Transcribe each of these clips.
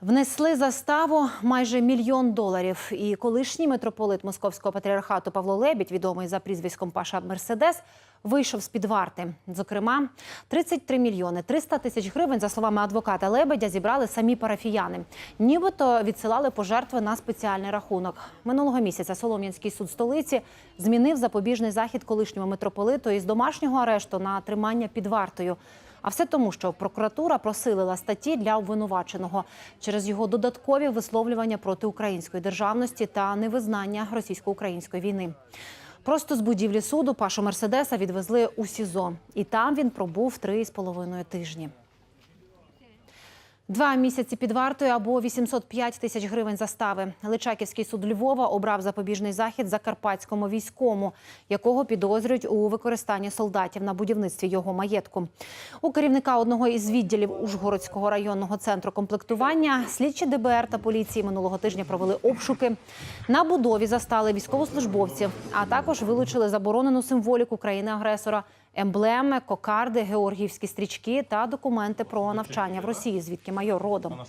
Внесли заставу майже мільйон доларів. І колишній митрополит московського патріархату Павло Лебідь, відомий за прізвиськом Паша Мерседес, вийшов з під варти. Зокрема, 33 мільйони 300 тисяч гривень, за словами адвоката Лебедя, зібрали самі парафіяни. Нібито відсилали пожертви на спеціальний рахунок. Минулого місяця Солом'янський суд столиці змінив запобіжний захід колишньому митрополиту із домашнього арешту на тримання під вартою. А все тому, що прокуратура просилила статті для обвинуваченого через його додаткові висловлювання проти української державності та невизнання російсько-української війни. Просто з будівлі суду Пашу Мерседеса відвезли у СІЗО, і там він пробув три з половиною тижні. Два місяці під вартою або 805 тисяч гривень застави. Личаківський суд Львова обрав запобіжний захід закарпатському війському, якого підозрюють у використанні солдатів на будівництві його маєтку. У керівника одного із відділів Ужгородського районного центру комплектування слідчі ДБР та поліції минулого тижня провели обшуки. На будові застали військовослужбовців, а також вилучили заборонену символіку країни-агресора емблеми, кокарди, георгіївські стрічки та документи про навчання в Росії, звідки майор родом.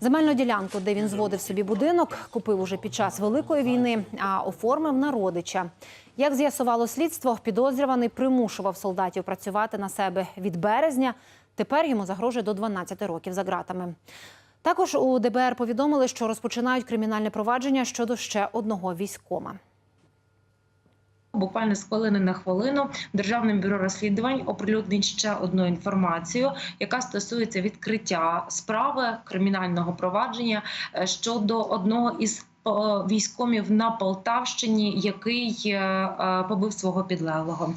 Земельну ділянку, де він зводив собі будинок, купив уже під час великої війни, а оформив на родича. Як з'ясувало слідство, підозрюваний примушував солдатів працювати на себе від березня. Тепер йому загрожує до 12 років за ґратами. Також у ДБР повідомили, що розпочинають кримінальне провадження щодо ще одного військома. Буквально з хвилини на хвилину Державне бюро розслідувань оприлюднить ще одну інформацію, яка стосується відкриття справи кримінального провадження е, щодо одного із е, військомів на Полтавщині, який е, побив свого підлеглого.